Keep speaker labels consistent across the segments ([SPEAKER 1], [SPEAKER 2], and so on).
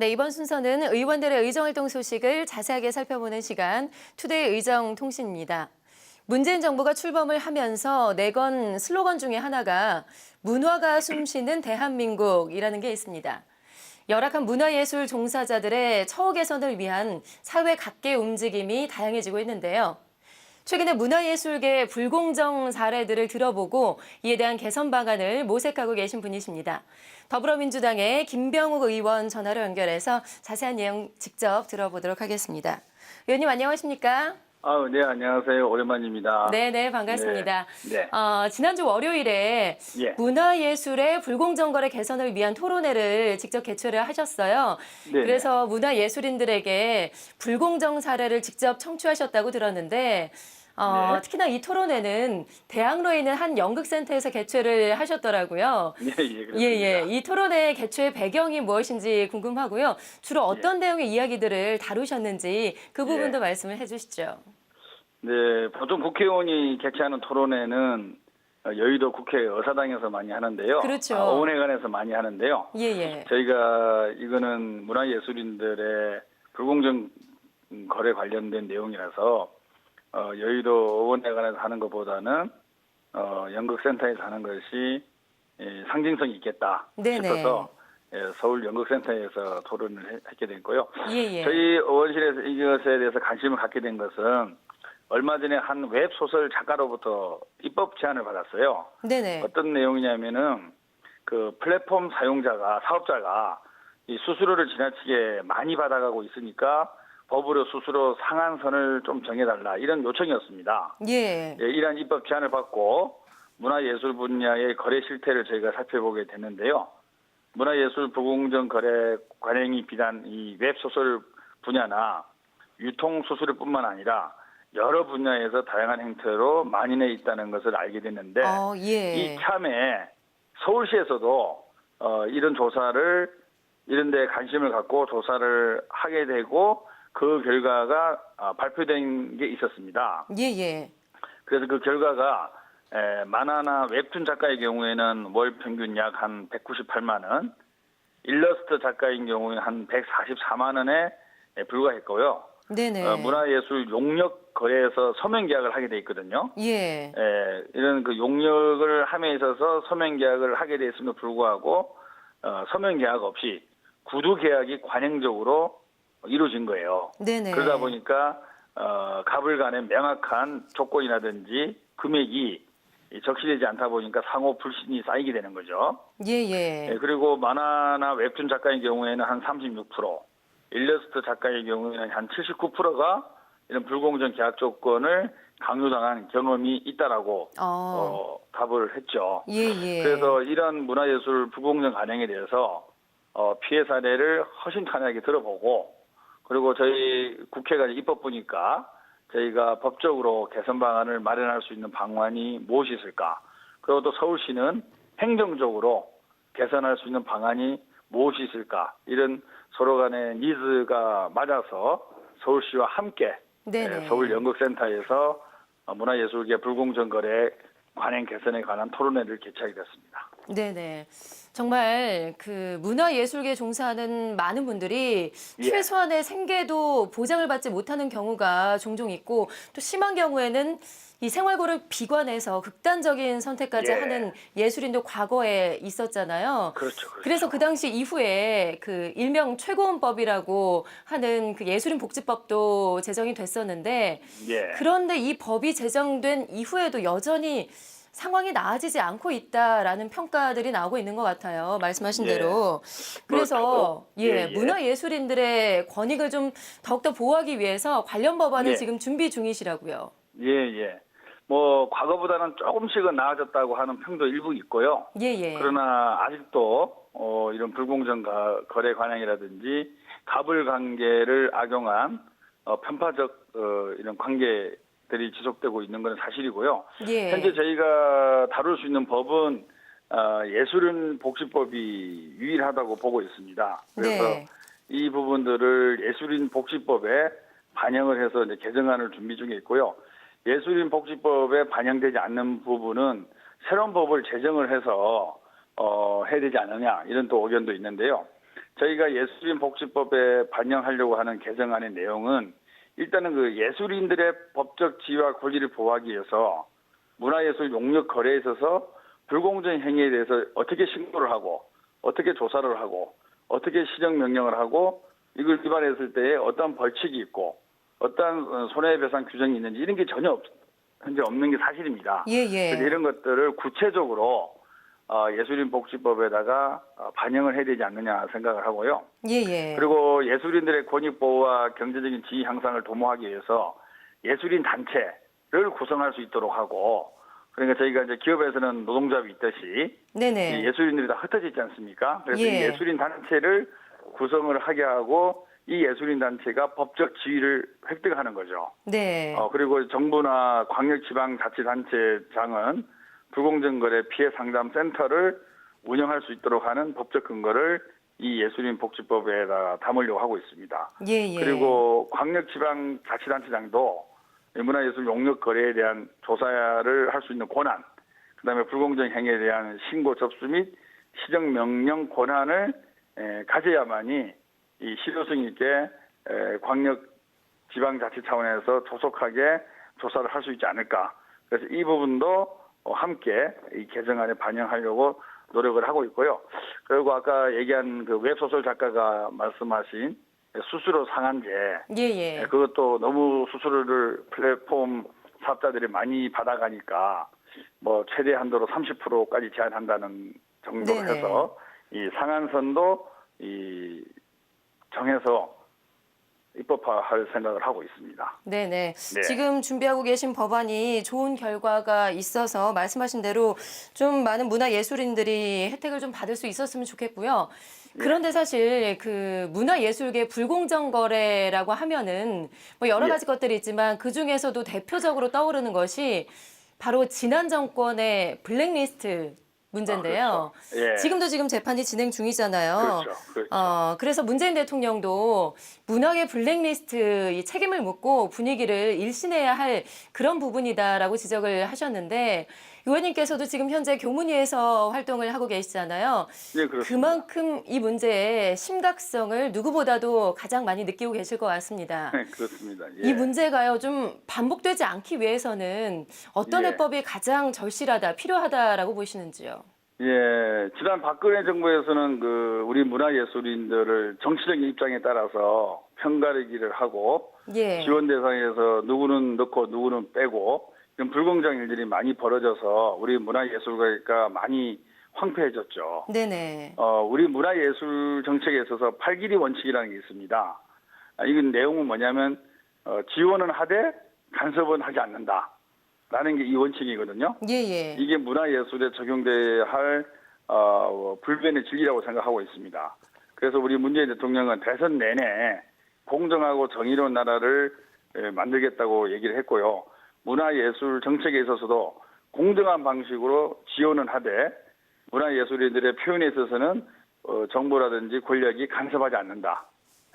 [SPEAKER 1] 네, 이번 순서는 의원들의 의정활동 소식을 자세하게 살펴보는 시간 투데이 의정통신입니다. 문재인 정부가 출범을 하면서 내건 슬로건 중에 하나가 문화가 숨쉬는 대한민국이라는 게 있습니다. 열악한 문화예술 종사자들의 처우 개선을 위한 사회 각계 움직임이 다양해지고 있는데요. 최근에 문화예술계 불공정 사례들을 들어보고 이에 대한 개선 방안을 모색하고 계신 분이십니다. 더불어민주당의 김병욱 의원 전화로 연결해서 자세한 내용 직접 들어보도록 하겠습니다. 의원님 안녕하십니까?
[SPEAKER 2] 아, 네, 안녕하세요. 오랜만입니다.
[SPEAKER 1] 네, 네, 반갑습니다.
[SPEAKER 2] 네.
[SPEAKER 1] 어, 지난주 월요일에
[SPEAKER 2] 예.
[SPEAKER 1] 문화예술의 불공정 거래 개선을 위한 토론회를 직접 개최를 하셨어요.
[SPEAKER 2] 네.
[SPEAKER 1] 그래서 문화예술인들에게 불공정 사례를 직접 청취하셨다고 들었는데 어,
[SPEAKER 2] 네.
[SPEAKER 1] 특히나 이 토론회는 대학로에 있는 한 연극센터에서 개최를 하셨더라고요.
[SPEAKER 2] 예, 예, 그렇습니다.
[SPEAKER 1] 예, 예. 이 토론회 개최 배경이 무엇인지 궁금하고요. 주로 어떤 내용의 이야기들을 다루셨는지 그 부분도
[SPEAKER 2] 예.
[SPEAKER 1] 말씀을 해주시죠.
[SPEAKER 2] 네, 보통 국회의원이 개최하는 토론회는 어, 여의도 국회 의사당에서 많이 하는데요.
[SPEAKER 1] 그렇죠.
[SPEAKER 2] 아, 의원회관에서 많이 하는데요.
[SPEAKER 1] 예, 예.
[SPEAKER 2] 저희가 이거는 문화예술인들의 불공정 거래 관련된 내용이라서 어, 여의도 의원회관에서 하는 것보다는 어, 연극센터에서 하는 것이 예, 상징성이 있겠다
[SPEAKER 1] 네네.
[SPEAKER 2] 싶어서 예, 서울 연극센터에서 토론을 해- 했게 됐고요.
[SPEAKER 1] 예, 예.
[SPEAKER 2] 저희 의원실에서 이것에 대해서 관심을 갖게 된 것은 얼마 전에 한 웹소설 작가로부터 입법 제안을 받았어요.
[SPEAKER 1] 네네.
[SPEAKER 2] 어떤 내용이냐면은 그 플랫폼 사용자가 사업자가 이 수수료를 지나치게 많이 받아가고 있으니까 법으로 수수료 상한선을 좀 정해달라 이런 요청이었습니다.
[SPEAKER 1] 예.
[SPEAKER 2] 예, 이러한 입법 제안을 받고 문화예술 분야의 거래 실태를 저희가 살펴보게 됐는데요. 문화예술 불공정 거래 관행이 비단 이 웹소설 분야나 유통 수수료뿐만 아니라 여러 분야에서 다양한 형태로 만연해 있다는 것을 알게 됐는데
[SPEAKER 1] 어, 예.
[SPEAKER 2] 이 참에 서울시에서도 어, 이런 조사를 이런 데 관심을 갖고 조사를 하게 되고 그 결과가 아, 발표된 게 있었습니다.
[SPEAKER 1] 예, 예.
[SPEAKER 2] 그래서 그 결과가 에, 만화나 웹툰 작가의 경우에는 월 평균 약 한 198만 원, 일러스트 작가인 경우에 한 144만 원에 에, 불과했고요.
[SPEAKER 1] 네네.
[SPEAKER 2] 어, 문화예술 용역 거래에서 서명 계약을 하게 돼 있거든요.
[SPEAKER 1] 예.
[SPEAKER 2] 에, 이런 그 용역을 함에 있어서 서명 계약을 하게 돼 있음에도 불구하고 어, 서명 계약 없이 구두 계약이 관행적으로 이루어진 거예요.
[SPEAKER 1] 네네.
[SPEAKER 2] 그러다 보니까 어, 갑을 간의 명확한 조건이라든지 금액이 이 적시되지 않다 보니까 상호 불신이 쌓이게 되는 거죠.
[SPEAKER 1] 예, 예.
[SPEAKER 2] 예, 그리고 만화나 웹툰 작가의 경우에는 한 36%, 일러스트 작가의 경우에는 한 79%가 이런 불공정 계약 조건을 강요당한 경험이 있다라고
[SPEAKER 1] 어.
[SPEAKER 2] 어, 답을 했죠.
[SPEAKER 1] 예, 예.
[SPEAKER 2] 그래서 이런 문화예술 불공정 관행에 대해서 어, 피해 사례를 허심탄회하게 들어보고 그리고 저희 국회가 입법부니까 저희가 법적으로 개선 방안을 마련할 수 있는 방안이 무엇이 있을까? 그리고 또 서울시는 행정적으로 개선할 수 있는 방안이 무엇이 있을까? 이런 서로 간의 니즈가 맞아서 서울시와 함께
[SPEAKER 1] 네네.
[SPEAKER 2] 예, 서울 연극센터에서 어, 문화예술계 불공정 거래 관행 개선에 관한 토론회를 개최하게 됐습니다.
[SPEAKER 1] 네네. 정말 그 문화예술계 종사하는 많은 분들이
[SPEAKER 2] 예.
[SPEAKER 1] 최소한의 생계도 보장을 받지 못하는 경우가 종종 있고 또 심한 경우에는 이 생활고를 비관해서 극단적인 선택까지
[SPEAKER 2] 예.
[SPEAKER 1] 하는 예술인도 과거에 있었잖아요.
[SPEAKER 2] 그렇죠. 그렇죠.
[SPEAKER 1] 그래서 그 당시 이후에 그 일명 최고원법이라고 하는 그 예술인 복지법도 제정이 됐었는데
[SPEAKER 2] 예.
[SPEAKER 1] 그런데 이 법이 제정된 이후에도 여전히 상황이 나아지지 않고 있다라는 평가들이 나오고 있는 것 같아요. 말씀하신
[SPEAKER 2] 예.
[SPEAKER 1] 대로. 그래서
[SPEAKER 2] 예,
[SPEAKER 1] 예,
[SPEAKER 2] 예.
[SPEAKER 1] 문화 예술인들의 권익을 좀 더욱더 보호하기 위해서 관련 법안을
[SPEAKER 2] 예.
[SPEAKER 1] 지금 준비 중이시라고요.
[SPEAKER 2] 예, 예. 뭐 과거보다는 조금씩은 나아졌다고 하는 평도 일부 있고요.
[SPEAKER 1] 예, 예.
[SPEAKER 2] 그러나 아직도 어, 이런 불공정 가- 거래 관행이라든지 갑을 관계를 악용한 어, 편파적 어, 이런 관계 들이 지속되고 있는 것은 사실이고요.
[SPEAKER 1] 예.
[SPEAKER 2] 현재 저희가 다룰 수 있는 법은 어, 예술인 복지법이 유일하다고 보고 있습니다. 그래서
[SPEAKER 1] 네.
[SPEAKER 2] 이 부분들을 예술인 복지법에 반영을 해서 이제 개정안을 준비 중에 있고요. 예술인 복지법에 반영되지 않는 부분은 새로운 법을 제정을 해서 어, 해야 되지 않느냐 이런 또 의견도 있는데요. 저희가 예술인 복지법에 반영하려고 하는 개정안의 내용은 일단은 그 예술인들의 법적 지위와 권리를 보호하기 위해서 문화예술 용역 거래에 있어서 불공정 행위에 대해서 어떻게 신고를 하고 어떻게 조사를 하고 어떻게 시정 명령을 하고 이걸 위반했을 때에 어떤 벌칙이 있고 어떤 손해배상 규정이 있는지 이런 게 전혀 없, 현재 없는 게 사실입니다.
[SPEAKER 1] 예, 예.
[SPEAKER 2] 이런 것들을 구체적으로 어, 예술인 복지법에다가 어, 반영을 해야 되지 않느냐 생각을 하고요.
[SPEAKER 1] 예, 예.
[SPEAKER 2] 그리고 예술인들의 권익 보호와 경제적인 지위 향상을 도모하기 위해서 예술인 단체를 구성할 수 있도록 하고 그러니까 저희가 이제 기업에서는 노동조합이 있듯이
[SPEAKER 1] 네네.
[SPEAKER 2] 이 예술인들이 다 흩어져 있지 않습니까? 그래서
[SPEAKER 1] 예.
[SPEAKER 2] 이 예술인 단체를 구성을 하게 하고 이 예술인 단체가 법적 지위를 획득하는 거죠.
[SPEAKER 1] 네.
[SPEAKER 2] 어, 그리고 정부나 광역 지방 자치 단체장은 불공정 거래 피해 상담 센터를 운영할 수 있도록 하는 법적 근거를 이 예술인 복지법에다 담으려고 하고 있습니다.
[SPEAKER 1] 예, 예.
[SPEAKER 2] 그리고 광역지방자치단체장도 문화예술 용역 거래에 대한 조사를 할 수 있는 권한, 그다음에 불공정 행위에 대한 신고 접수 및 시정 명령 권한을 에, 가져야만이 이 실효성 있게 에, 광역 지방자치 차원에서 조속하게 조사를 할 수 있지 않을까. 그래서 이 부분도 어, 함께 이 개정안에 반영하려고 노력을 하고 있고요. 그리고 아까 얘기한 그 웹소설 작가가 말씀하신 수수료 상한제
[SPEAKER 1] 예, 예.
[SPEAKER 2] 네, 그것도 너무 수수료를 플랫폼 사업자들이 많이 받아가니까 뭐 최대 한도로 30%까지 제한한다는 정도로
[SPEAKER 1] 네네.
[SPEAKER 2] 해서 이 상한선도 이 정해서 입법화할 생각을 하고 있습니다.
[SPEAKER 1] 네네.
[SPEAKER 2] 네.
[SPEAKER 1] 지금 준비하고 계신 법안이 좋은 결과가 있어서 말씀하신 대로 좀 많은 문화 예술인들이 혜택을 좀 받을 수 있었으면 좋겠고요. 그런데 사실 그 문화 예술계 불공정 거래라고 하면은 뭐 여러
[SPEAKER 2] 예.
[SPEAKER 1] 가지 것들이 있지만 그 중에서도 대표적으로 떠오르는 것이 바로 지난 정권의 블랙리스트 문제인데요.
[SPEAKER 2] 아, 그렇죠. 예.
[SPEAKER 1] 지금도 지금 재판이 진행 중이잖아요.
[SPEAKER 2] 그렇죠. 그렇죠.
[SPEAKER 1] 어, 그래서 문재인 대통령도 문학의 블랙리스트 이 책임을 묻고 분위기를 일신해야 할 그런 부분이다라고 지적을 하셨는데 의원님께서도 지금 현재 교문위에서 활동을 하고 계시잖아요.
[SPEAKER 2] 예, 그렇습니다.
[SPEAKER 1] 그만큼 이 문제의 심각성을 누구보다도 가장 많이 느끼고 계실 것 같습니다.
[SPEAKER 2] 네, 그렇습니다. 예.
[SPEAKER 1] 이 문제가요 좀 반복되지 않기 위해서는 어떤
[SPEAKER 2] 예.
[SPEAKER 1] 해법이 가장 절실하다, 필요하다라고 보시는지요?
[SPEAKER 2] 예, 지난 박근혜 정부에서는 그 우리 문화예술인들을 정치적인 입장에 따라서 편가르기를 하고
[SPEAKER 1] 예.
[SPEAKER 2] 지원 대상에서 누구는 넣고 누구는 빼고 이런 불공정 일들이 많이 벌어져서 우리 문화예술가가 많이 황폐해졌죠.
[SPEAKER 1] 네네.
[SPEAKER 2] 어, 우리 문화예술 정책에 있어서 팔길이 원칙이라는 게 있습니다. 아, 이건 내용은 뭐냐면 어, 지원은 하되 간섭은 하지 않는다. 라는 게 이 원칙이거든요.
[SPEAKER 1] 예예.
[SPEAKER 2] 이게 문화예술에 적용돼야 할 어, 불변의 진리라고 생각하고 있습니다. 그래서 우리 문재인 대통령은 대선 내내 공정하고 정의로운 나라를 에, 만들겠다고 얘기를 했고요. 문화예술 정책에 있어서도 공정한 방식으로 지원은 하되 문화예술인들의 표현에 있어서는 어, 정부라든지 권력이 간섭하지 않는다.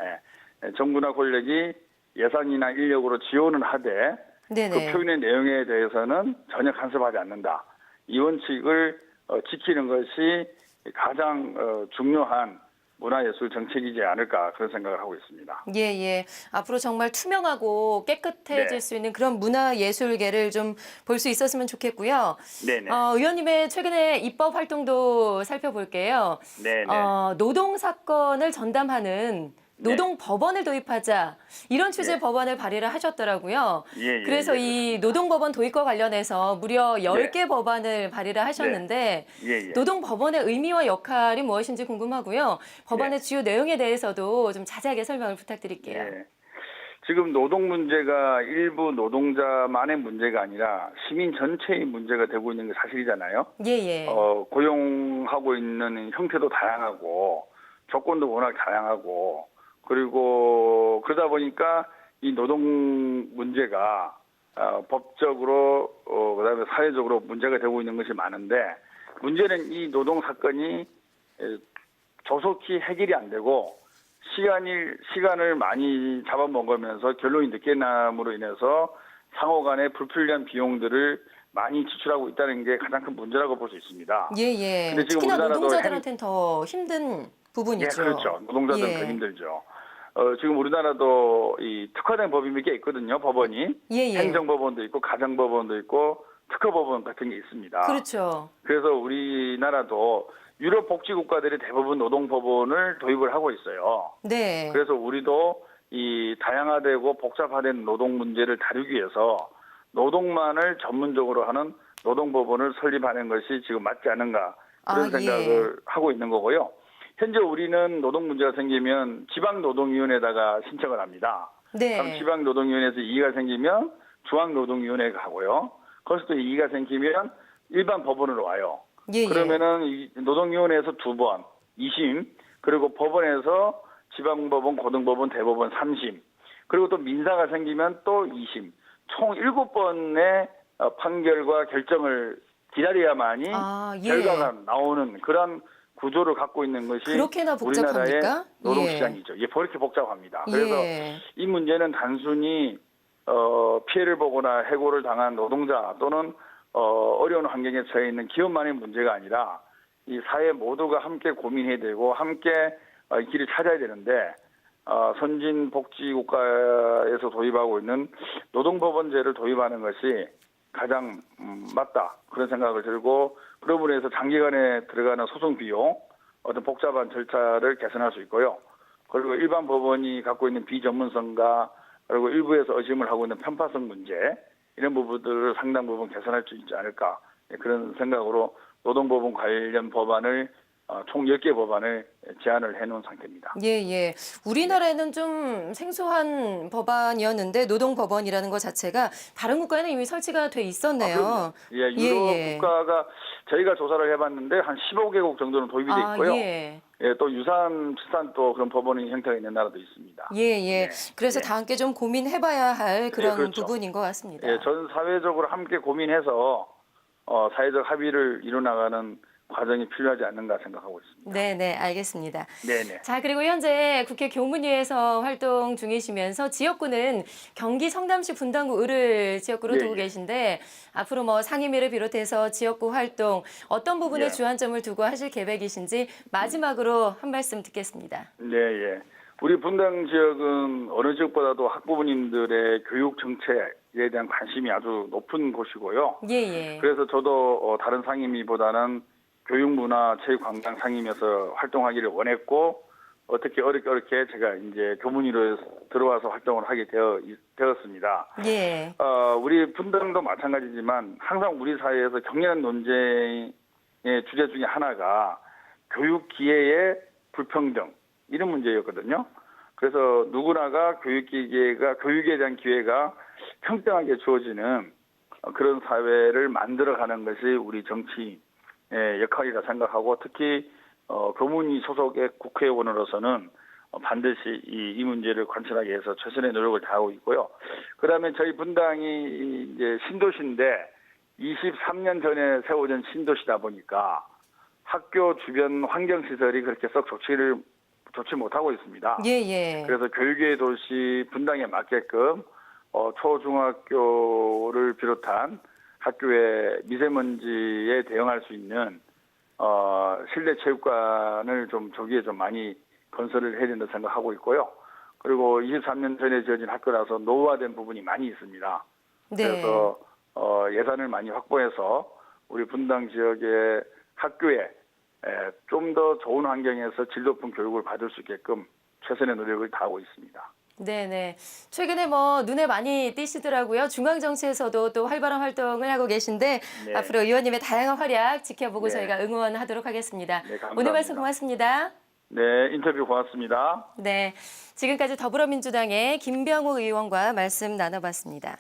[SPEAKER 2] 예, 예, 정부나 권력이 예산이나 인력으로 지원은 하되
[SPEAKER 1] 네네.
[SPEAKER 2] 그 표현의 내용에 대해서는 전혀 간섭하지 않는다. 이 원칙을 어, 지키는 것이 가장 어, 중요한 문화예술 정책이지 않을까 그런 생각을 하고 있습니다.
[SPEAKER 1] 예, 예. 앞으로 정말 투명하고 깨끗해질
[SPEAKER 2] 네.
[SPEAKER 1] 수 있는 그런 문화 예술계를 좀 볼 수 있었으면 좋겠고요.
[SPEAKER 2] 네네.
[SPEAKER 1] 어, 의원님의 최근에 입법 활동도 살펴볼게요.
[SPEAKER 2] 네네.
[SPEAKER 1] 어, 노동 사건을 전담하는 노동 법원을 도입하자 이런 취지의
[SPEAKER 2] 네.
[SPEAKER 1] 법안을 발의를 하셨더라고요.
[SPEAKER 2] 예, 예,
[SPEAKER 1] 그래서
[SPEAKER 2] 예,
[SPEAKER 1] 이 노동 법원 도입과 관련해서 무려 10개 법안을 발의를 하셨는데
[SPEAKER 2] 예, 예.
[SPEAKER 1] 노동 법원의 의미와 역할이 무엇인지 궁금하고요. 법안의 주요 내용에 대해서도 좀 자세하게 설명을 부탁드릴게요.
[SPEAKER 2] 예. 지금 노동 문제가 일부 노동자만의 문제가 아니라 시민 전체의 문제가 되고 있는 게 사실이잖아요.
[SPEAKER 1] 예, 예.
[SPEAKER 2] 어, 고용하고 있는 형태도 다양하고 조건도 워낙 다양하고 그리고 그러다 보니까 이 노동 문제가 어, 법적으로 어, 그다음에 사회적으로 문제가 되고 있는 것이 많은데 문제는 이 노동 사건이 에, 조속히 해결이 안 되고 시간이 시간을 많이 잡아먹으면서 결론이 늦게 남으로 인해서 상호 간의 불필요한 비용들을 많이 지출하고 있다는 게 가장 큰 문제라고 볼 수 있습니다.
[SPEAKER 1] 예, 예.
[SPEAKER 2] 근데 지금
[SPEAKER 1] 특히나 노동자들한테는 더 힘든 부분이죠.
[SPEAKER 2] 예, 그렇죠. 노동자들은
[SPEAKER 1] 예.
[SPEAKER 2] 더 힘들죠. 어, 지금 우리나라도 이 특화된 법이 몇 개 있거든요. 법원이
[SPEAKER 1] 예, 예.
[SPEAKER 2] 행정법원도 있고 가정법원도 있고 특허법원 같은 게 있습니다.
[SPEAKER 1] 그렇죠.
[SPEAKER 2] 그래서 우리나라도 유럽 복지 국가들이 대부분 노동법원을 도입을 하고 있어요.
[SPEAKER 1] 네.
[SPEAKER 2] 그래서 우리도 이 다양화되고 복잡화된 노동 문제를 다루기 위해서 노동만을 전문적으로 하는 노동법원을 설립하는 것이 지금 맞지 않은가 그런
[SPEAKER 1] 아,
[SPEAKER 2] 생각을 하고 있는 거고요. 현재 우리는 노동 문제가 생기면 지방노동위원회에다가 신청을 합니다. 그럼
[SPEAKER 1] 네.
[SPEAKER 2] 지방노동위원회에서 이의가 생기면 중앙노동위원회가 가고요. 거기서 또 이의가 생기면 일반 법원으로 와요.
[SPEAKER 1] 예, 예.
[SPEAKER 2] 그러면은 이 노동위원회에서 두 번, 2심, 그리고 법원에서 지방법원, 고등법원, 대법원 3심, 그리고 또 민사가 생기면 또 2심, 총 7번의 어, 판결과 결정을 기다려야만이
[SPEAKER 1] 아, 예.
[SPEAKER 2] 결과가 나오는 그런 구조를 갖고 있는 것이
[SPEAKER 1] 그렇게나 복잡합니까?
[SPEAKER 2] 우리나라의 노동
[SPEAKER 1] 예.
[SPEAKER 2] 시장이죠. 예, 그렇게 복잡합니다. 그래서
[SPEAKER 1] 예.
[SPEAKER 2] 이 문제는 단순히 어, 피해를 보거나 해고를 당한 노동자 또는 어, 어려운 환경에 처해 있는 기업만의 문제가 아니라 이 사회 모두가 함께 고민해야 되고 함께 어, 이 길을 찾아야 되는데 어, 선진 복지 국가에서 도입하고 있는 노동법원제를 도입하는 것이 가장 음, 맞다 그런 생각을 들고 그런 부분에서 장기간에 들어가는 소송 비용 어떤 복잡한 절차를 개선할 수 있고요. 그리고 일반 법원이 갖고 있는 비전문성과 그리고 일부에서 의심을 하고 있는 편파성 문제 이런 부분들을 상당 부분 개선할 수 있지 않을까 예, 그런 생각으로 노동법원 관련 법안을 어, 총 10개 법안을 제안을 해놓은 상태입니다.
[SPEAKER 1] 예, 예. 우리나라에는 좀 생소한 법안이었는데 노동법원이라는 것 자체가 다른 국가에는 이미 설치가 돼 있었네요.
[SPEAKER 2] 예, 유럽
[SPEAKER 1] 예, 예.
[SPEAKER 2] 국가가 저희가 조사를 해봤는데 한 15개국 정도는 도입이 돼
[SPEAKER 1] 아,
[SPEAKER 2] 있고요.
[SPEAKER 1] 예.
[SPEAKER 2] 예, 또 유사한 비슷한 또 그런 법원의 형태가 있는 나라도 있습니다.
[SPEAKER 1] 예, 예.
[SPEAKER 2] 네.
[SPEAKER 1] 그래서
[SPEAKER 2] 네.
[SPEAKER 1] 다 함께 좀 고민해봐야 할 그런
[SPEAKER 2] 그렇죠.
[SPEAKER 1] 부분인 것 같습니다.
[SPEAKER 2] 예, 전 사회적으로 함께 고민해서 어, 사회적 합의를 이뤄나가는 과정이 필요하지 않는가 생각하고 있습니다.
[SPEAKER 1] 네, 네, 알겠습니다.
[SPEAKER 2] 네 네.
[SPEAKER 1] 자, 그리고 현재 국회 교문위에서 활동 중이시면서 지역구는 경기 성남시 분당구 을을 지역구로
[SPEAKER 2] 예,
[SPEAKER 1] 두고
[SPEAKER 2] 예.
[SPEAKER 1] 계신데 앞으로 뭐 상임위를 비롯해서 지역구 활동 어떤 부분에
[SPEAKER 2] 예.
[SPEAKER 1] 주안점을 두고 하실 계획이신지 마지막으로 한 말씀 듣겠습니다.
[SPEAKER 2] 네, 예. 우리 분당 지역은 어느 지역보다도 학부모님들의 교육 정책에 대한 관심이 아주 높은 곳이고요.
[SPEAKER 1] 예, 예.
[SPEAKER 2] 그래서 저도 어, 다른 상임위보다는 교육문화 체육관광 상임에서 활동하기를 원했고 어떻게 어렵게 어렵게 제가 이제 교문위로 들어와서 활동을 하게 되어 되었습니다.
[SPEAKER 1] 예.
[SPEAKER 2] 어, 우리 분당도 마찬가지지만 항상 우리 사회에서 격렬한 논쟁의 주제 중에 하나가 교육 기회의 불평등 이런 문제였거든요. 그래서 누구나가 교육 기회가 교육에 대한 기회가 평등하게 주어지는 어, 그런 사회를 만들어가는 것이 우리 정치의 역할이라 생각하고 특히 어, 교문위 소속의 국회의원으로서는 어, 반드시 이, 이 문제를 관철하기 위해서 최선의 노력을 다하고 있고요. 그 다음에 저희 분당이 이제 신도시인데 23년 전에 세워진 신도시다 보니까 학교 주변 환경 시설이 그렇게 썩 좋지를 좋지 못하고 있습니다.
[SPEAKER 1] 예, 예.
[SPEAKER 2] 그래서 교육의 도시 분당에 맞게끔 어, 초중학교를 비롯한 학교의 미세먼지에 대응할 수 있는 어, 실내 체육관을 좀 저기에 좀 많이 건설을 해야 된다 생각하고 있고요. 그리고 23년 전에 지어진 학교라서 노후화된 부분이 많이 있습니다.
[SPEAKER 1] 네.
[SPEAKER 2] 그래서 어, 예산을 많이 확보해서 우리 분당 지역의 학교에 좀 더 좋은 환경에서 질 높은 교육을 받을 수 있게끔 최선의 노력을 다하고 있습니다.
[SPEAKER 1] 네, 네. 최근에 뭐 눈에 많이 띄시더라고요. 중앙 정치에서도 또 활발한 활동을 하고 계신데
[SPEAKER 2] 네.
[SPEAKER 1] 앞으로 의원님의 다양한 활약 지켜보고
[SPEAKER 2] 네.
[SPEAKER 1] 저희가 응원하도록 하겠습니다.
[SPEAKER 2] 네, 감사합니다.
[SPEAKER 1] 오늘 말씀 고맙습니다.
[SPEAKER 2] 네, 인터뷰 고맙습니다.
[SPEAKER 1] 네. 지금까지 더불어민주당의 김병호 의원과 말씀 나눠봤습니다.